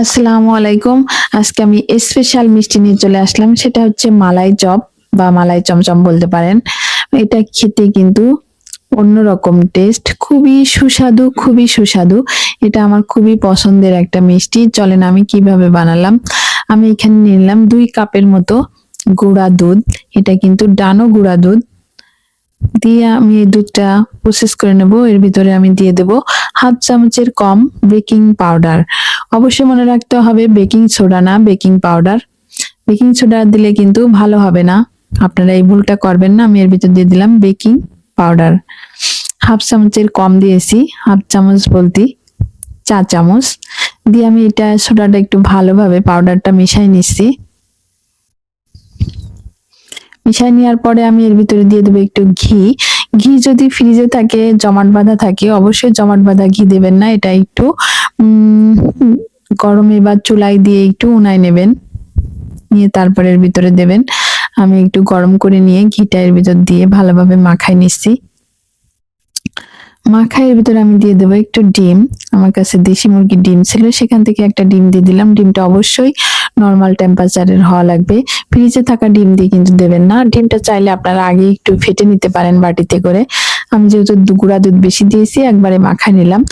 আসসালামু আলাইকুম। আজকে আমি স্পেশাল মিষ্টি নিয়ে চলে আসলাম। সেটা হচ্ছে মালাই চপ বা মালাই চমচম বলতে পারেন। এটা খেতে কিন্তু অন্যরকম টেস্ট খুবই সুস্বাদু খুবই সুস্বাদু। এটা আমার খুবই পছন্দের একটা মিষ্টি। চলেন আমি কীভাবে বানালাম? আমি এখানে নিলাম দুই কাপের মতো গুঁড়া দুধ। এটা কিন্তু ডানো গুঁড়া দুধ। দিয়ে আমি এই দুধটা প্রসেস করে নেব। এর ভিতরে আমি দিয়ে দেব হাফ চামচের কম বেকিং পাউডার। অবশ্যই মনে রাখতে হবে বেকিং সোডা না, বেকিং পাউডার। বেকিং সোডা দিলে কিন্তু ভালো হবে না। আপনারা এই ভুলটা করবেন না, আমি এর ভিতর দিয়ে দিলাম বেকিং পাউডার। হাফ চামচের কম দিয়েছি, হাফ চামচ বলতে, চা চামচ। দিয়ে আমি এটা সোডাটা একটু ভালোভাবে পাউডারটা মিশাই নিচ্ছি। মিশাই নেওয়ার পরে আমি এর ভিতরে দিয়ে দেবো একটু ঘি। ঘি যদি ফ্রিজে থাকে, জমাট বাঁধা থাকে, অবশ্যই জমাট বাঁধা ঘি দেবেন না, এটা একটু গরমে বা চুলাই দিয়ে একটু উনায় নেবেন। নিয়ে তারপরে এর ভিতরে দেবেন। আমি একটু গরম করে নিয়ে ঘিটা এর ভিতর দিয়ে ভালোভাবে মাখাই নিচ্ছি। মাখাইয়ের ভিতরে আমি দিয়ে দেবো একটু ডিম। আমার কাছে দেশি মুরগির ডিম ছিল, সেখান থেকে একটা ডিম দিয়ে দিলাম। ডিমটা অবশ্যই নর্মাল টেম্পারেচারের হওয়া লাগবে। ফ্রিজে থাকা ডিম দিয়ে কিন্তু দেবেন না। ডিমটা চাইলে আপনারা আগে একটু ফেটে নিতে পারেন বাটিতে করে। আমি যেহেতু গুঁড়া দুধ বেশি দিয়েছি, একবারে মাখা নিলাম।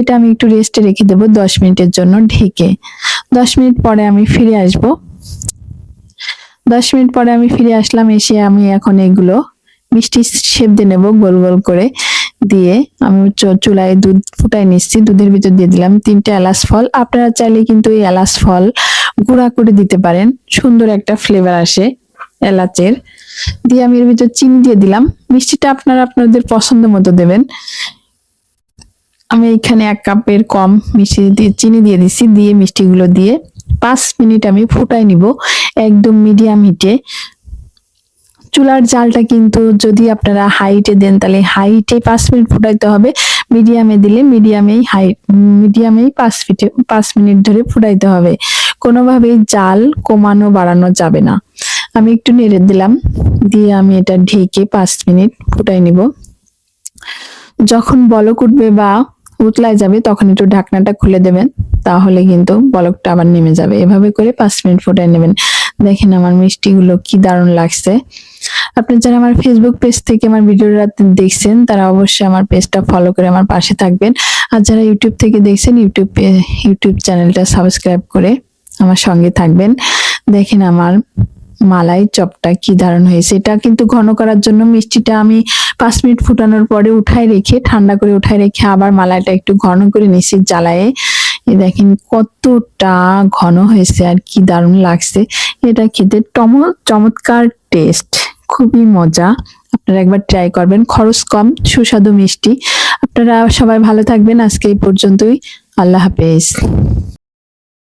এটা আমি একটু রেস্টে রেখে দেবো দশ মিনিটের জন্য ঢেকে। দশ মিনিট পরে আমি ফিরে আসব। দশ মিনিট পরে আমি ফিরে আসলাম, এসে আমি এখন এগুলো মিষ্টি শেপ দিয়ে নেব গোল গোল করে। দিয়ে আমি চুলায় দুধ ফুটাই নিচ্ছি, দুধের ভিতর দিয়ে দিলাম তিনটে এলাচ ফল। আপনারা চাইলে কিন্তু এই এলাচ ফল গুঁড়া করে দিতে পারেন, সুন্দর একটা ফ্লেভার আসে এলাচের। দিয়ে আমি এর ভিতর চিনি দিয়ে দিলাম, মিষ্টিটা আপনারা আপনাদের পছন্দ মতো দেবেন। আমি এখানে এক কাপের কম মিষ্টি দিয়ে, চিনি দিয়ে দিচ্ছি দিয়ে মিষ্টিগুলো দিয়ে পাঁচ মিনিট আমি ফুটাই নিব, একদম মিডিয়াম হিটে চুলার জালটা কিন্তু যদি আপনারা হাইটে দেন, তাহলে হাইটে পাঁচ মিনিট ফুটাইতে হবে। মিডিয়ামে দিলে মিডিয়ামেই হাই মিডিয়ামেই পাঁচ ফিটে পাঁচ মিনিট ধরে ফুটাইতে হবে। কোনোভাবেই জাল কমানো, বাড়ানো যাবে না। আমি একটু নেড়ে দিলাম, দিয়ে আমি এটা ঢেকে পাঁচ মিনিট ফুটাই নিব। যখন বলক উঠবে বা উতলায় যাবে, তখন একটু ঢাকনাটা খুলে দেবেন, তাহলে কিন্তু বলকটা আবার নেমে যাবে। এভাবে করে পাঁচ মিনিট ফুটাই নেবেন। দেখেন আমার মিষ্টিগুলো কি দারুণ লাগছে। আপনি যারা আমার ফেসবুক পেজ থেকে আমার ভিডিওটা দেখছেন, তারা অবশ্যই আমার পেজটা ফলো করে আমার পাশে থাকবেন। আর যারা ইউটিউব থেকে দেখছেন ইউটিউব ইউটিউব চ্যানেলটা সাবস্ক্রাইব করে আমার সঙ্গে থাকবেন। দেখেন আমার মালাই চপটা কি দারুণ হয়েছে। এটা কিন্তু ঘন করার জন্য মিষ্টিটা আমি পাঁচ মিনিট ফুটানোর পরে উঠায় রেখে, ঠান্ডা করে উঠায় রেখে আবার মালাইটা একটু ঘন করে নিচ্ছি জ্বালায়ে। দেখেন কতটা ঘন হয়েছে আর কি দারুণ লাগছে। এটা খেতে চমৎকার টেস্ট খুবই মজা। আপনারা একবার ট্রাই করবেন। খরচ কম, সুস্বাদু, মিষ্টি। আপনারা সবাই ভালো থাকবেন। আজকে এই পর্যন্তই। আল্লাহ হাফেজ।